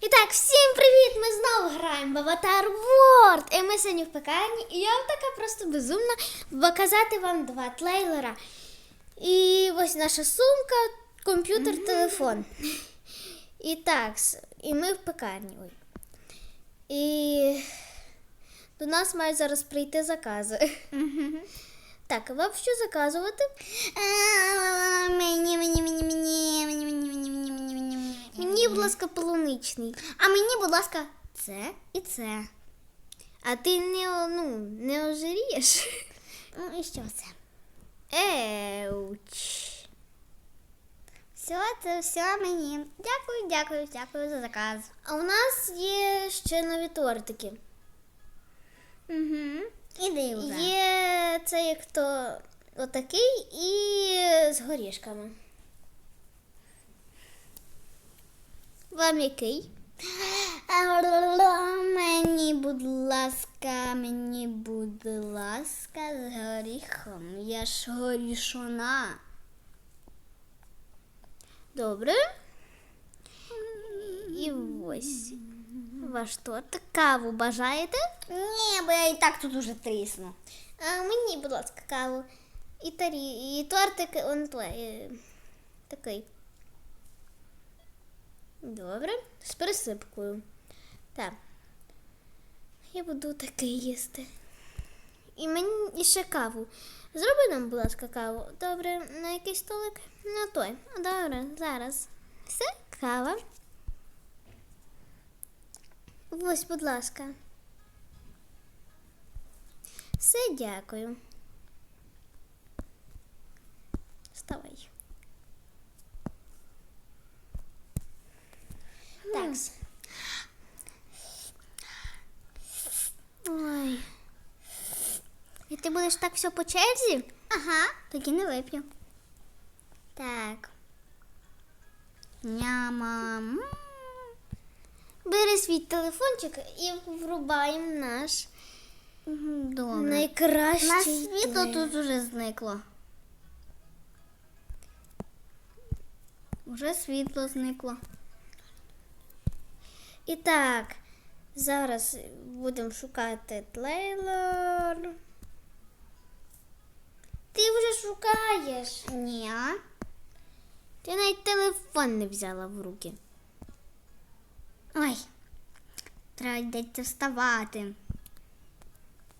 І так, всім привіт! Ми знову граємо в Avatar World. І ми сьогодні в пекарні. І я така просто безумна показати вам два трейлера. І ось наша сумка, комп'ютер, телефон. І так, і ми в пекарні. Ой. І до нас мають зараз прийти закази. Так, вам що заказувати? Мені, мені, мені, мені, мені, мені, мені, мені, мені, мені. Будь ласка, полуничний. А мені, будь ласка, це і це. А ти не, ну, не ожирієш? Ну і що це? Еуч. Все, це все мені. Дякую, дякую, дякую за заказ. А у нас є ще нові тортики. Угу. Іди вже. Є це як то отакий і з горішками. Вам який? Мені, будь ласка, мені, будь ласка, з горіхом. Я ж горішона. Добре. І ось ваш тортик. Каву бажаєте? Ні, бо я і так тут уже трісну. А мені, будь ласка, каву. І, тарі... і тортик он той, е, такий. Добре. З присипкою. Так. Я буду такий їсти. І мені і ще каву. Зроби нам, будь ласка, каву. Добре, на який столик? На той. Добре, зараз. Все, кава. Ось, будь ласка. Все, дякую. Вставай. Так. Ой. І ти будеш так все по черзі? Ага, тоді не вип'ю. Так. Няма. Бери свій телефончик і врубаємо наш Добре. найкращий. На світло тут уже зникло. Уже світло зникло. І так, зараз будемо шукати трейлер. Ти вже шукаєш. Ні. Ти навіть телефон не взяла в руки. Ой. Треба йдеться вставати.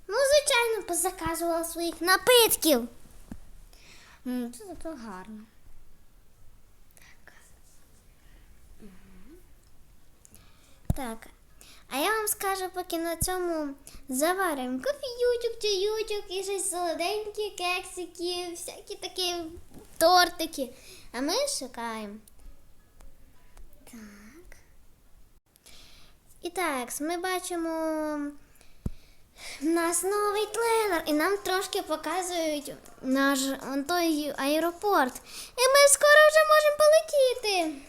Ну, звичайно, позаказувала своїх напитків. М, Це зато гарно. Так. А я вам скажу, поки на цьому заваримо кофіючок, чайочок і щось солоденькі, кексики, всякі такі тортики. А ми шукаємо. Так. І так, ми бачимо в нас новий трейлер, і нам трошки показують наш той аеропорт. І ми скоро вже можемо полетіти.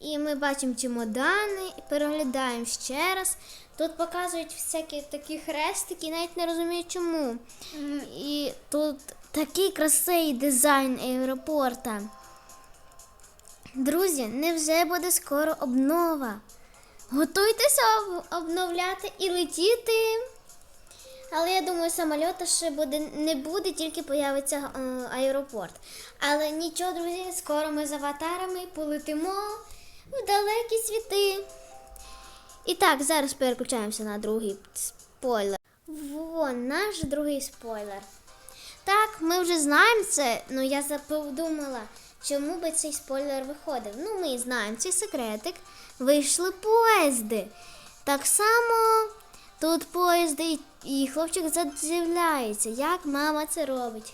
І ми бачимо чемодани, і переглядаємо ще раз. Тут показують всякі такі хрестики, навіть не розумію чому. І тут такий красивий дизайн аеропорта. Друзі, невже буде скоро обнова? Готуйтеся об- обновляти і летіти. Але я думаю, самольота ще буде, не буде, тільки появиться е, аеропорт. Але нічого, друзі, скоро ми з аватарами полетимо в далекі світи. І так, зараз переключаємося на другий спойлер. Вон наш другий спойлер. Так, ми вже знаємо це, але я подумала, чому би цей спойлер виходив. Ну, ми знаємо цей секретик. Вийшли поїзди. Так само тут поїзди, і- хлопчик задивляється, як мама це робить.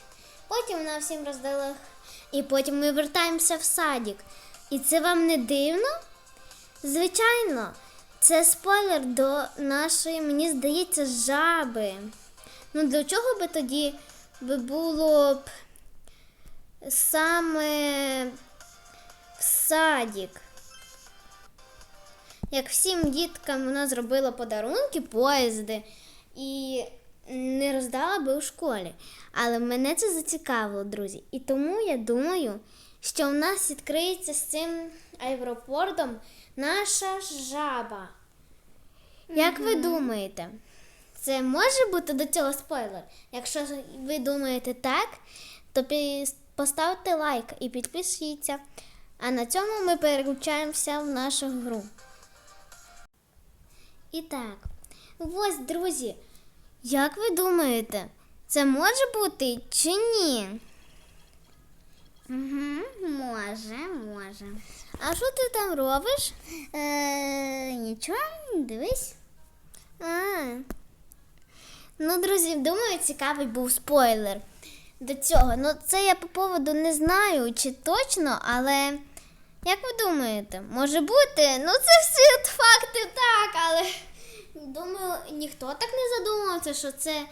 Потім вона всім роздала, і потім ми вертаємося в садик. І це вам не дивно? Звичайно, це спойлер до нашої, мені здається, жаби. Ну, до чого би тоді би було б саме в садик? Як всім діткам вона зробила подарунки, поїзди і не роздала би у школі. Але мене це зацікавило, друзі. І тому я думаю, що в нас відкриється з цим аеропортом наша жаба. Як ви думаєте, це може бути до цього спойлер? Якщо ви думаєте так, то поставте лайк і підпишіться. А на цьому ми переключаємося в нашу гру. І так, ось, друзі, як ви думаєте, це може бути чи ні? Може, може. А що ти там робиш? Е, нічого, дивись. А. Ну, друзі, думаю, цікавий був спойлер до цього. Ну, це я по поводу не знаю, чи точно, але як ви думаєте, може бути? Ну, це всі факти так, але думаю, ніхто так не задумався, що це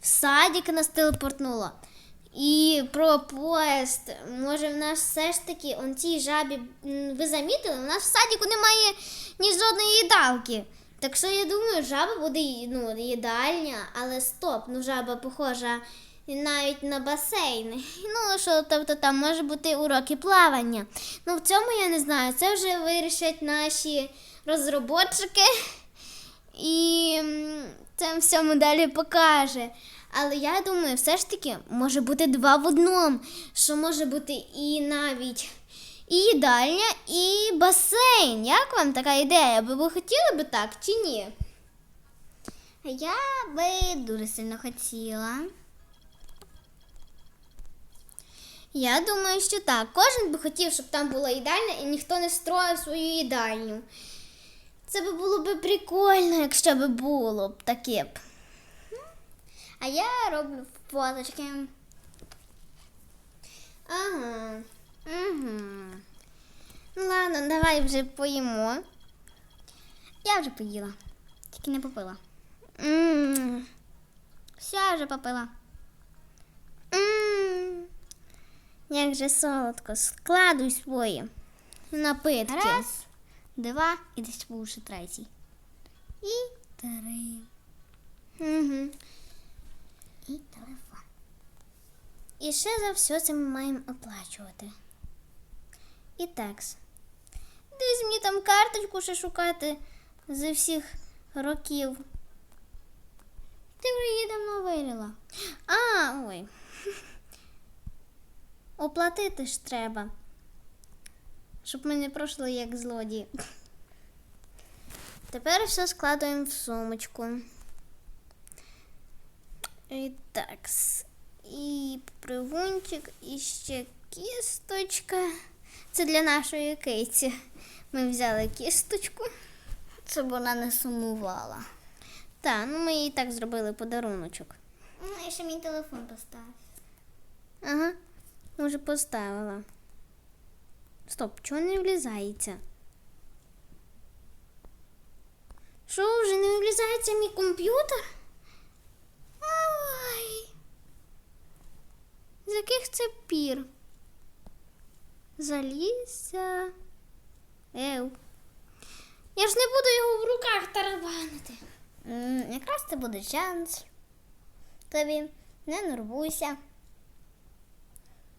в садик нас телепортнуло. І про поїзд, може, в нас все ж таки, он цій жабі, ви замітили, у нас в садіку немає ні жодної їдалки. Так що я думаю, жаба буде ну, їдальня, але стоп, ну жаба похожа навіть на басейн. Ну, що, тобто там може бути уроки плавання. Ну, в цьому я не знаю. Це вже вирішать наші розроботчики. І це всьому далі покаже. Але я думаю, все ж таки може бути два в одному. Що може бути і навіть і їдальня, і басейн. Як вам така ідея? Ви б хотіли би так чи ні? Я би дуже сильно хотіла. Я думаю, що так. Кожен би хотів, щоб там була їдальня і ніхто не строїв свою їдальню. Це би було б прикольно, якщо б було б таке б. А я роблю фоточки. Ага. Угу. Ну ладно, давай вже поїмо. Я вже поїла. Тільки не попила. М, Все, я вже попила. м. Як же солодко. Складуй свої напитки. Раз, два і десь був ще третій. І три. Угу. І телефон. І ще за все це ми маємо оплачувати. І такс. Десь мені там карточку ще шукати з всіх років. Ти вже її давно виріла. А, ой. Оплатити ж треба. Щоб ми не пройшли як злодії. Тепер все складуємо в сумочку. І такс. І привунчик, і ще кісточка. Це для нашої киці. Ми взяли кісточку. Щоб вона не сумувала. Так, ну ми їй так зробили подаруночок. Ну, і ще мій телефон постав. Ага, вже поставила. Стоп, чого не влізається? Що, вже не влізається мій комп'ютер? Ой. З яких це пір? Залізся. Ев. Я ж не буду його в руках тарабанити. М, Якраз це буде шанс. Тобі не нервуйся.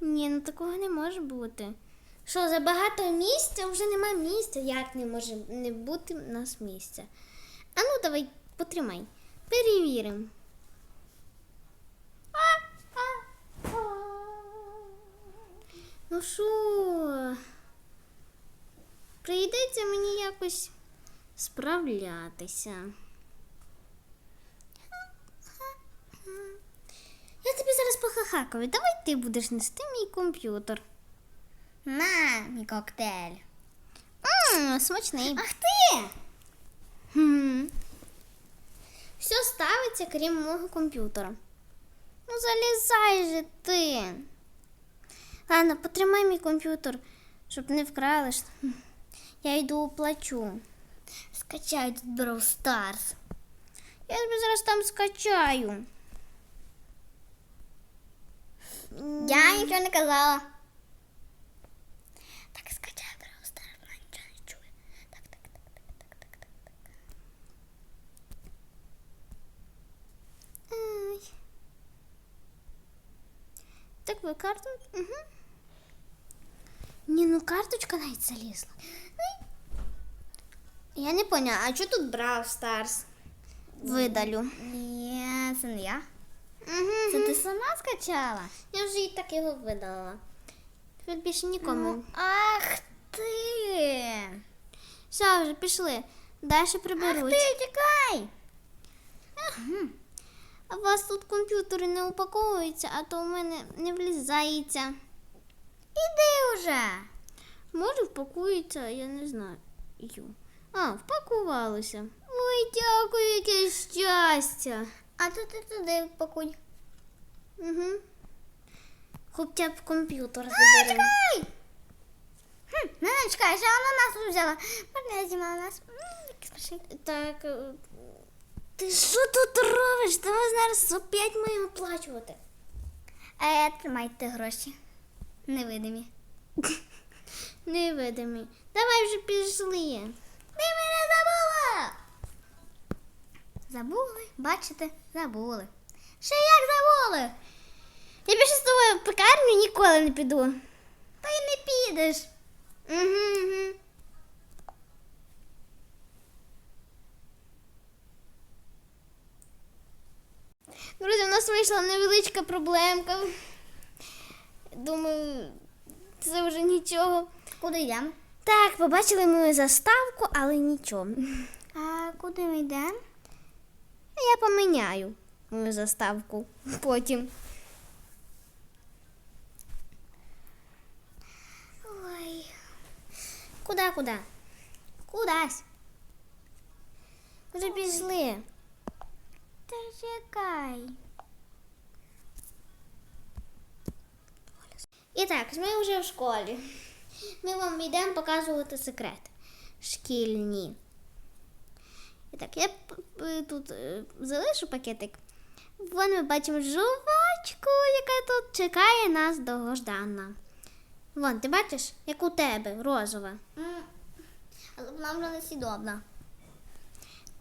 Ні, ну такого не може бути. Що, забагато місця? Вже нема місця. Як не може не бути в нас місця? А ну давай, потримай. Перевіримо. Ну що? Прийдеться мені якось справлятися. Я тобі зараз похахакаю. Давай ти будеш нести мій комп'ютер. На, мій коктейль. Ммм, смачний. Ах ти! Хм. Все ставиться, крім мого комп'ютера. Ну, залізай же ти. Ладно, потримай мій комп'ютер, щоб не вкрали. Я йду оплачу. Скачай тут Brawl Stars. Я тебе зараз там скачаю. Я нічого не казала. Так, скачай Brawl Stars, вона нічого не чує. Так, так, так, так, так, так, так. Ай. Так ви карту. Угу. Ні, ну карточка навіть залізла. Ай. Я не поняла, а що тут Brawl Stars? Видалю. Ні, це не я. Угу. Це ти сама скачала? Я вже і так його видала. Тепер більше нікому. Ну, ах ти! Все, вже пішли. Далі Ах ти, тікай! А у вас тут комп'ютери не упаковуються, а то у мене не влізається. Іди вже! Може, впакується, я не знаю. А, впакувалося. Ой, дякую, яке щастя. А то ти туди пакуй. Угу. Хоча б комп'ютер А, заберемо. чекай! Хм, не, не, чекай, ще вона нас взяла. Можна я знімала нас? Так. Ти що тут робиш? Давай зараз опять маємо оплачувати. Е, тримайте гроші. Невидимі. Невидимі. Давай вже пішли. Ти мене забула! Забули? Бачите, забули. Ще як забули? Я більше з тобою в пекарню ніколи не піду. Та й не підеш. Угу, угу. Друзі, у нас вийшла невеличка проблемка. Думаю, це вже нічого. Куди йдемо? Так, побачили мою заставку, але нічого. А куди ми йдемо? Я поміняю мою заставку потім. Ой. Куда, куди? Кудась. Вже пішли. Та чекай. І так, ми вже в школі. Ми вам йдемо показувати секрети. Шкільні. І так, я тут е, залишу пакетик. Вон ми бачимо жувачку, яка тут чекає нас довгожданна. Вон, ти бачиш, як у тебе, розова. М, Але вона вже не сідобна.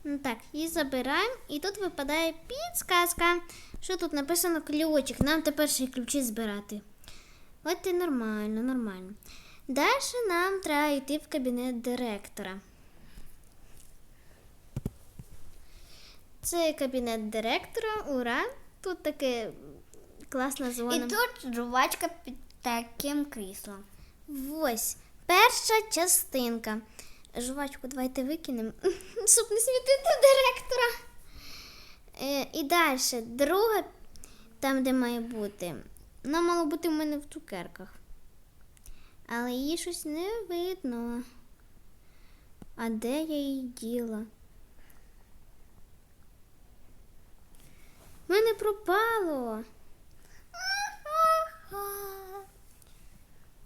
Ну так, її забираємо, і тут випадає підсказка, що тут написано ключик. Нам тепер ще ключі збирати. От і нормально, нормально. Далі нам треба йти в кабінет директора. Це кабінет директора, ура! Тут таке класна зона. І тут жувачка під таким кріслом. Ось перша частинка. Жувачку давайте викинемо, щоб не світити директора. Е, і далі, друга, там, де має бути. Вона мала бути в мене в цукерках. Але її щось не видно. А де я її діла? Мене пропало.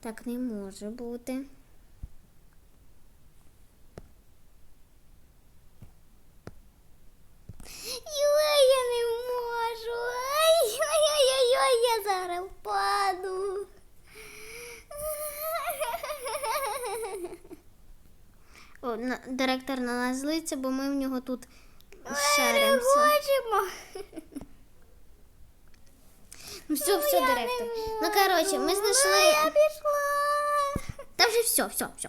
Так не може бути. Ой, я не можу. Ой-ой-ой, я зараз впаду. О, на, директор на нас злиться, бо ми в нього тут шаримося. Ну все, все, директор. Ну, коротше, ми знайшли. Я пішла. Та вже все, все, все.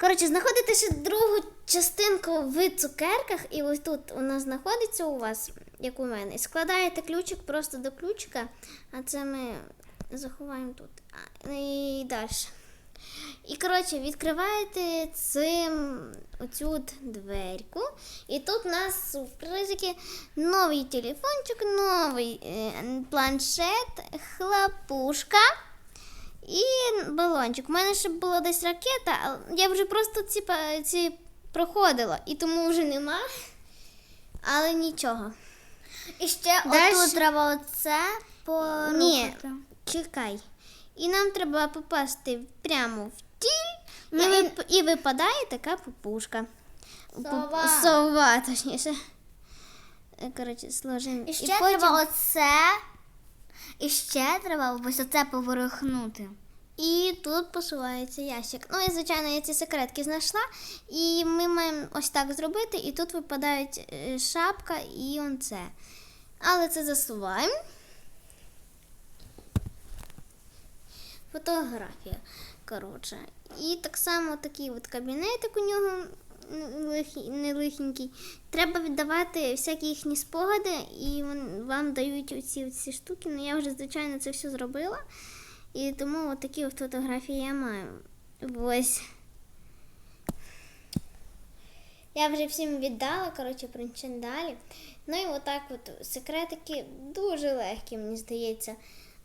Коротше, знаходите ще другу частинку в цукерках, і ось тут вона знаходиться у вас, як у мене. І Складаєте ключик просто до ключика, а це ми заховаємо тут. І далі. І коротше, відкриваєте цим оцю дверку. І тут у нас сюрпризики, новий телефончик, новий е, планшет, хлопушка. І балончик. У мене ще була десь ракета, але я вже просто ці, ці проходила, і тому вже нема. Але нічого. І ще Дальше- отут треба оце Ні, чекай. І нам треба попасти прямо в тіль, і, вип- і випадає така пупушка. Сова. Сова, точніше. Коротше, сложимо. І ще потім- треба оце. І ще треба ось оце поворухнути. І тут посувається ящик. Ну і звичайно, я ці секретки знайшла. І ми маємо ось так зробити, і тут випадають е, шапка і он це. Але це засуваємо. Фотографія. Коротше. І так само такий от кабінетик у нього м, лихі, не лихенький. Треба віддавати всякі їхні спогади, і вам дають оці, ці штуки. Ну я вже, звичайно, це все зробила. І тому от такі от фотографії я маю. Ось. Я вже всім віддала, коротше, причиндалі. Ну і отак от секретики дуже легкі, мені здається.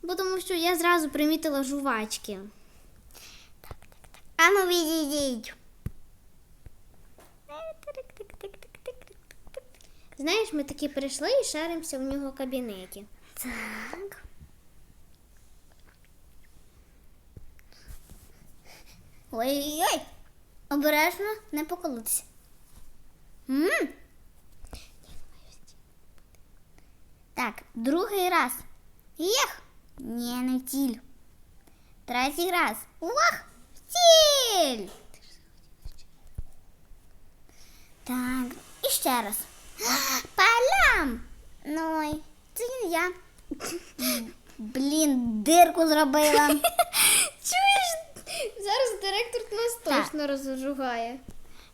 Бо тому що я зразу примітила жувачки. Так, так, так. А ну відійдіть. Знаєш, ми таки прийшли і шаримося в нього кабінеті. Так. Ой-ой-ой. Обережно не поколотися. Так, другий раз. Їх. Ні, не в ціль. Третій раз. Ух! В. Так, і ще раз. Палям! Ну, ой, це не я. Блін, дирку зробила. Чуєш? Зараз директор нас Так. точно розжугає.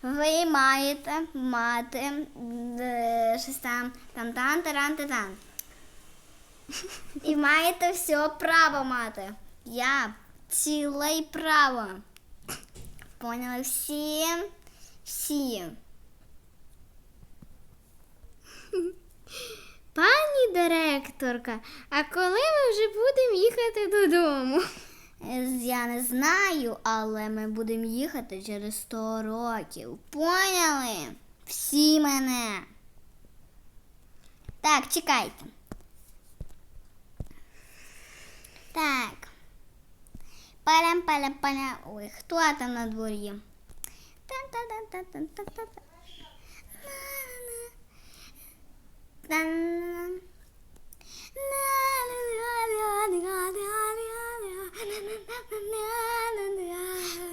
Ви маєте мати е, щось там там там таран таран. І маєте все право мати. Я ціле й право. Поняли всі? Всі. Пані директорка, а коли ми вже будемо їхати додому? Я не знаю, але ми будемо їхати через 100 років. Поняли? Всі мене. Так, чекайте. Так. Палям, палям, палям. Ой, хто там на дворі?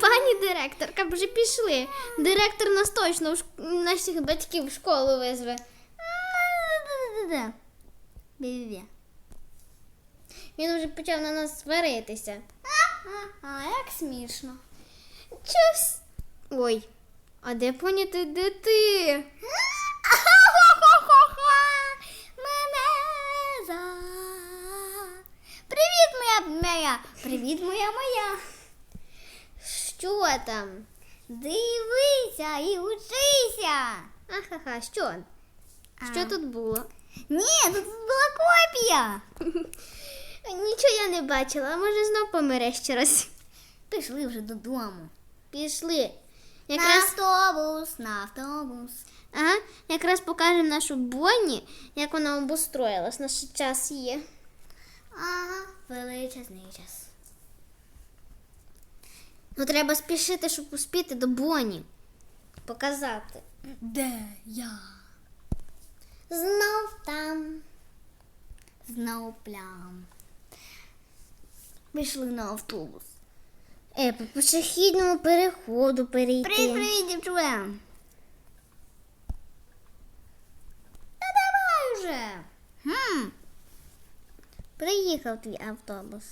Пані директорка, вже пішли. Директор нас точно в шк- наших батьків в школу визве. Бі-бі-бі. Він вже почав на нас сваритися. А, як смішно. Чось. Ой, а де поні ти, де ти? Мене за. Привіт, моя моя. Привіт, моя моя. Що там? Дивися і учися. Ахаха, що? А. Що тут було? Ні, тут була копія. Нічого я не бачила, а може знов помире ще раз. Пішли вже додому. Пішли. На автобус, на автобус. ага, якраз покажемо нашу Бонні, як вона обустроїлась. Наш час є. Ага, величезний час. Ну треба спішити, щоб успіти до Бонні. Показати. Де я? Знов там. Знову плям. Пішли на автобус. Е, по пішохідному переходу перейти. Привіт, привіт, дівчуля. Та давай вже. Хм. Приїхав твій автобус.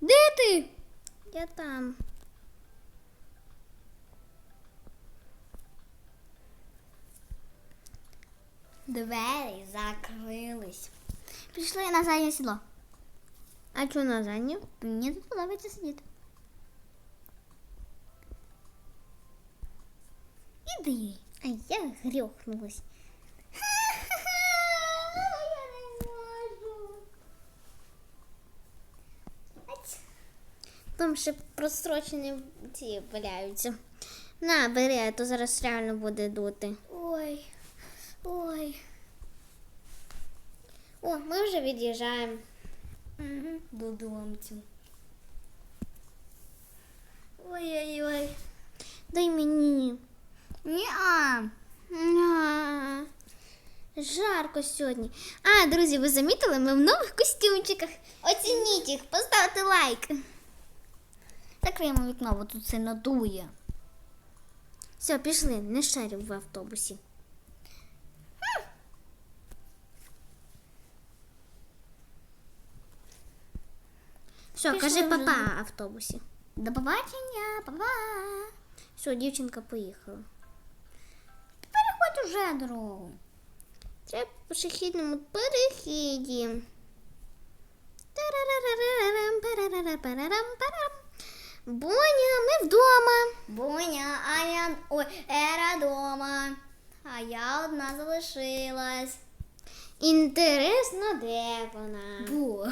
Де ти? Я там. Двері закрились. Пішли на заднє сідло. А чого на задню? Мені тут подобається сидіти. Іди. А я грьохнулась. Там ще просрочені ці валяються. На, бери, а то зараз реально буде дути. Ой. Ой. О, ми вже від'їжджаємо. Угу. Додомцю. Ой-ой-ой. Дай мені. Ні-а. А, Жарко сьогодні. А, друзі, ви замітили, ми в нових костюмчиках. Оцініть їх, поставте лайк. Закриємо вікно, бо тут сильно дує. Все, пішли, не шарю в автобусі. Все, Пішли кажи вже. папа автобусі. До побачення, па-па. Все, дівчинка поїхала. Переходь уже дорогу. Треба по пішохідному перехіді. Тарарарарарам, парарарапарарам, парам. Боня, ми вдома. Буня, Аня, ой, Ера дома. А я одна залишилась. Інтересно, де вона? Бу.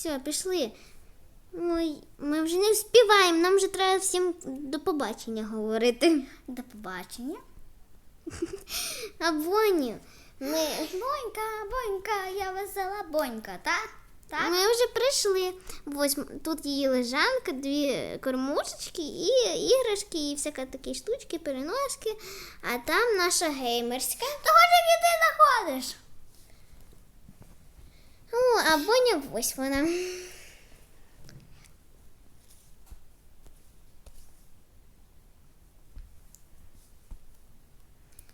Все, пішли. Ой, ми вже не вспіваємо, нам вже треба всім до побачення говорити. До побачення. А Боню, ми, Бонька, бонька, я весела бонька, так? Так? ми вже прийшли. Ось тут її лежанка, дві кормушечки і іграшки, і всяка такі штучки, переноски. А там наша геймерська. То хоч як ти заходиш? О, а Боня ось вона.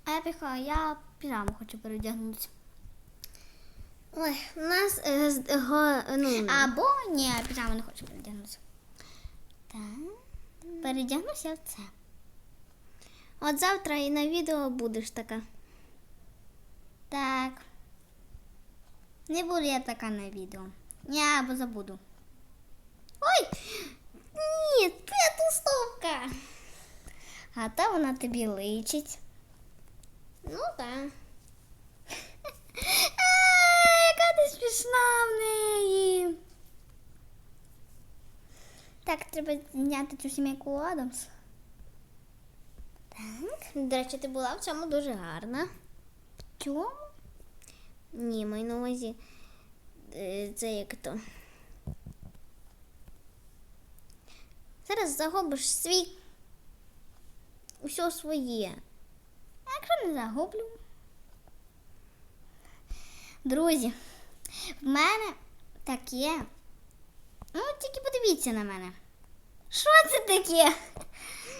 А я піхаю, я в піжаму хочу перевдягнутися. Ой, у нас е, з- го, ну, Або ні, піжаму не хочу перевдягнутися. Так. Передягнуся в це. от завтра і на відео будеш така. Так. Не буду я така на відео. Ні, або забуду. Ой! Ні, це тустовка. А то вона тобі личить. Ну так. Яка ти смішна в неї. Так, треба зняти цю сімейку Адамс. Так. До речі, ти була в цьому дуже гарна. Чому? Ні, маю на увазі. е, Це як то. Зараз загубиш свій. Усе своє. А Якщо не загублю. Друзі, в мене таке. Ну, тільки подивіться на мене. Що це таке?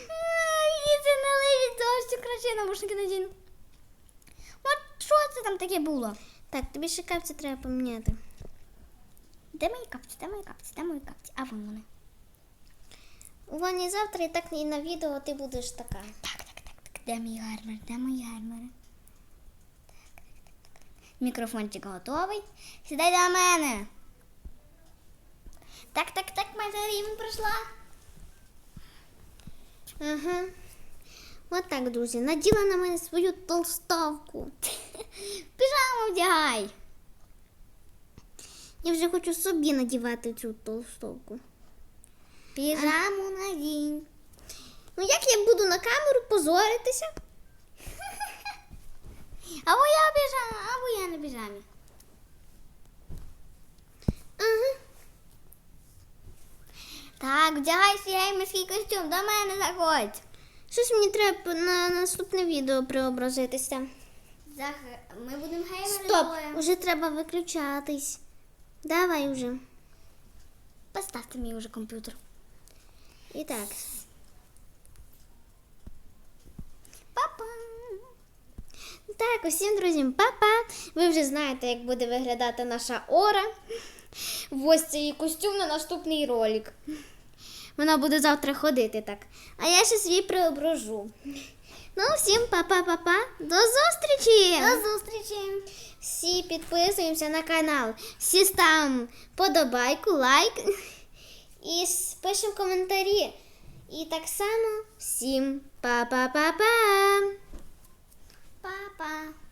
Мені це не лежить, то що краще навушники надіну. От що це там таке було? Так, тобі ще капці треба поміняти. Де мої капці? Де мої капці? Де мої капці? А вон вони. У завтра і так і на відео ти будеш така. Так, так, так, так. Де мій гармер? Де мої гармери? Так, так, так, так. Мікрофончик готовий. Сідай до мене. Так, так, так, майже рівень пройшла. Ага. От так, друзі, наділа на мене свою толстовку. Піжаму вдягай. Я вже хочу собі надівати цю толстовку. Піжаму надінь. Ну як я буду на камеру позоритися? Або я в піжамі, або я на піжамі. Ага. Так, вдягай свій геймерський костюм, до мене заходь. Щось мені треба на наступне відео преобразитися. Ми будемо геймери Стоп, двоє. уже треба виключатись. Давай уже. Поставте мій уже комп'ютер. І так. Папа. Так, усім друзям, па-па. Ви вже знаєте, як буде виглядати наша Ора. Ось цей костюм на наступний ролик. Вона буде завтра ходити так. А я ще свій преображу. Ну, всім па-па-па-па. До зустрічі! До зустрічі! Всі підписуємося на канал, всі там подобайку, лайк і пишемо коментарі. І так само всім па-па-па-па! Па-па!